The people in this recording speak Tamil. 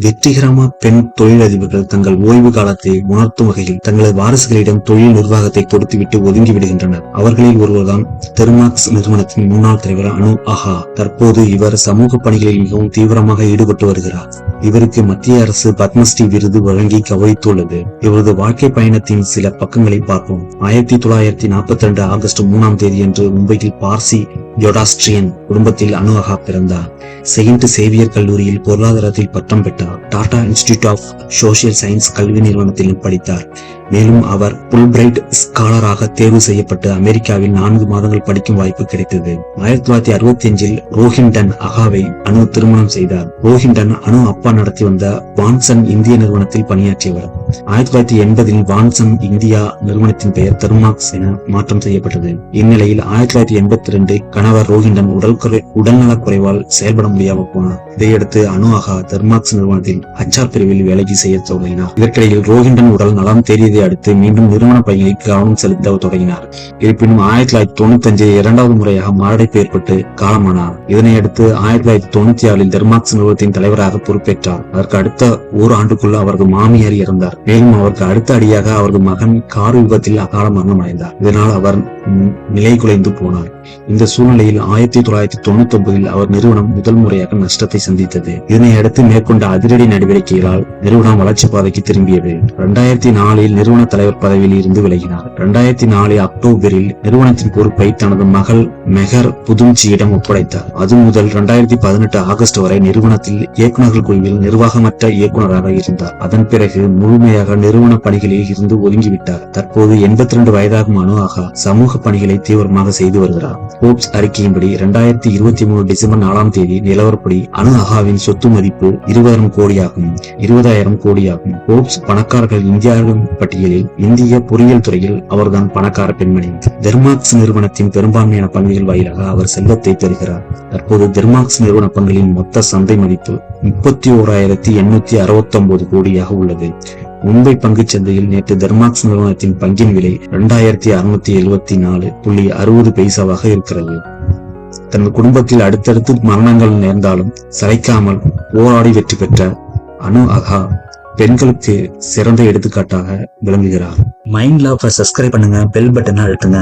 வெற்றிகரமாக பெண் தொழிலதிபர்கள் தங்கள் ஓய்வு காலத்தை உணர்த்தும் வகையில் தங்களது வாரிசுகளிடம் தொழில் நிர்வாகத்தை கொடுத்துவிட்டு ஒதுங்கி விடுகின்றனர். அவர்களில் ஒருவர்தான் தெர்மாக்ஸ் நிறுவனத்தின் முன்னாள் தலைவர் அனு அஹா. தற்போது இவர் சமூக பணிகளில் மிகவும் தீவிரமாக ஈடுபட்டு வருகிறார். இவருக்கு மத்திய அரசு பத்மஸ்ரீ விருது வழங்கி கவனித்துள்ளது. இவரது வாழ்க்கை பயணத்தின் சில பக்கங்களை பார்ப்போம். ஆயிரத்தி தொள்ளாயிரத்தி நாற்பத்தி ரெண்டு ஆகஸ்ட் மூணாம் தேதியன்று மும்பையில் பார்சி ஜொடாஸ்ட்ரியன் குடும்பத்தில் அனுவகா பிறந்தார். செயின்ட் சேவியர் கல்லூரியில் பொருளாதாரத்தில் பட்டம் பெற்றார். Tata institute of social science கல்வி நிறுவனத்திலும் படித்தார். மேலும் அவர் புல்பிரைட் ஸ்காலராக தேர்வு செய்யப்பட்டு அமெரிக்காவில் நான்கு மாதங்கள் படிக்கும் வாய்ப்பு கிடைத்தது. ஆயிரத்தி தொள்ளாயிரத்தி அறுபத்தி அஞ்சில் ரோஹிண்டன் அகாவை அணு திருமணம் செய்தார். ரோஹிண்டன் அணு அப்பா நடத்தி வந்த வான்சன் இந்திய நிறுவனத்தில் பணியாற்றியவர். ஆயிரத்தி தொள்ளாயிரத்தி எண்பதில் வான்சம் இந்தியா நிறுவனத்தின் பெயர் தெர்மாக்ஸ் என மாற்றம் செய்யப்பட்டது. இந்நிலையில் ஆயிரத்தி தொள்ளாயிரத்தி எண்பத்தி ரெண்டு கணவர் ரோஹிண்டன் உடல் குறை உடல்நலக் குறைவால் செயல்பட முடியாமல் போனார். இதையடுத்து அனு ஆகா தெர்மாக்ஸ் நிறுவனத்தில் ஹச்ஆர் பிரிவில் வேலைக்கு செய்ய தொடங்கினார். இதற்கிடையில் ரோஹிண்டன் உடல் நலம் தேறியதை அடுத்து மீண்டும் நிறுவன பணிகளில் கவனம் செலுத்த தொடங்கினார். இருப்பினும் ஆயிரத்தி தொள்ளாயிரத்தி தொண்ணூத்தி அஞ்சு இரண்டாவது முறையாக மாரடைப்பு ஏற்பட்டு காலமானார். இதனையடுத்து ஆயிரத்தி தொள்ளாயிரத்தி தொண்ணூத்தி ஆறில் தெர்மாக்ஸ் நிறுவனத்தின் தலைவராக பொறுப்பேற்றார். அதற்கு அடுத்த ஓர் ஆண்டுக்குள் அவரது மாமியார் இறந்தார். மேலும் அவருக்கு அடுத்த அடியாக அவரது மகன் கார் விபத்தில் அகால மரணம் அடைந்தார் இதனால் அவர் நிலை குலைந்து போனார். இந்த சூழ்நிலையில் ஆயிரத்தி தொள்ளாயிரத்தி தொண்ணூத்தி ஒன்பதில் அவர் நிறுவனம் முதல் முறையாக நஷ்டத்தை சந்தித்தது. இதனை அடுத்து மேற்கொண்ட அதிரடி நடவடிக்கைகளால் நிறுவனம் வளர்ச்சி பாதைக்கு திரும்பியது. இரண்டாயிரத்தி நாலில் நிறுவன தலைவர் பதவியில் இருந்து விலகினார். இரண்டாயிரத்தி நாலு அக்டோபரில் நிறுவனத்தின் பொறுப்பை தனது மகள் மெஹர் புதும்ச்சியிடம் ஒப்படைத்தார். அது முதல் இரண்டாயிரத்தி பதினெட்டு ஆகஸ்ட் வரை நிறுவனத்தில் இயக்குநர்கள் குழுவில் நிர்வாகமற்ற இயக்குநராக இருந்தார். அதன் பிறகு முழுமையாக நிறுவன பணிகளில் இருந்து ஒதுங்கிவிட்டார். தற்போது எண்பத்தி இரண்டு வயதாகுமானோ ஆகா. சமூக பணிகளை தீவிரமாக செய்து வருகிறார். போப்ஸ் அறிக்கையின்படி இரண்டாயிரத்தி இருபத்தி மூணு டிசம்பர் நாலாம் தேதி நிலவரப்படி அனு அகாவின் சொத்து மதிப்பு இருபதாயிரம் கோடியாகும். இருபதாயிரம் கோடியாகும். போப்ஸ் பணக்காரர்கள் இந்தியாவின் பட்டியலில் இந்திய பொறியியல் துறையில் அவர்தான் பணக்கார பெண்மணி. தெர்மாக்ஸ் நிறுவனத்தின் பெரும்பான்மையான பங்குகள் வாயிலாக அவர் செல்வத்தை பெறுகிறார். தற்போது தெர்மாக்ஸ் நிறுவன பங்குகளின் மொத்த சந்தை மதிப்பு முப்பத்தி ஓராயிரத்தி எண்ணூத்தி அறுபத்தி ஒன்பது கோடியாக உள்ளது. மும்பை பங்குச் சந்தையில் நேற்று தர்மாக்ஸ் நிறுவனத்தின் பங்கின் விலை இரண்டாயிரத்தி அறுநூத்தி எழுபத்தி நாலு புள்ளி அறுபது பைசாவாக இருக்கிறது. தனது குடும்பத்தில் அடுத்தடுத்து மரணங்கள் நேர்ந்தாலும் சளைக்காமல் போராடி வெற்றி பெற்ற அனு அகா பெண்களுக்கு சிறந்த எடுத்துக்காட்டாக விளங்குகிறார். மைண்ட் லவ் சப்ஸ்கிரைப் பண்ணுங்க பெல் பட்டனை அழுத்துங்க.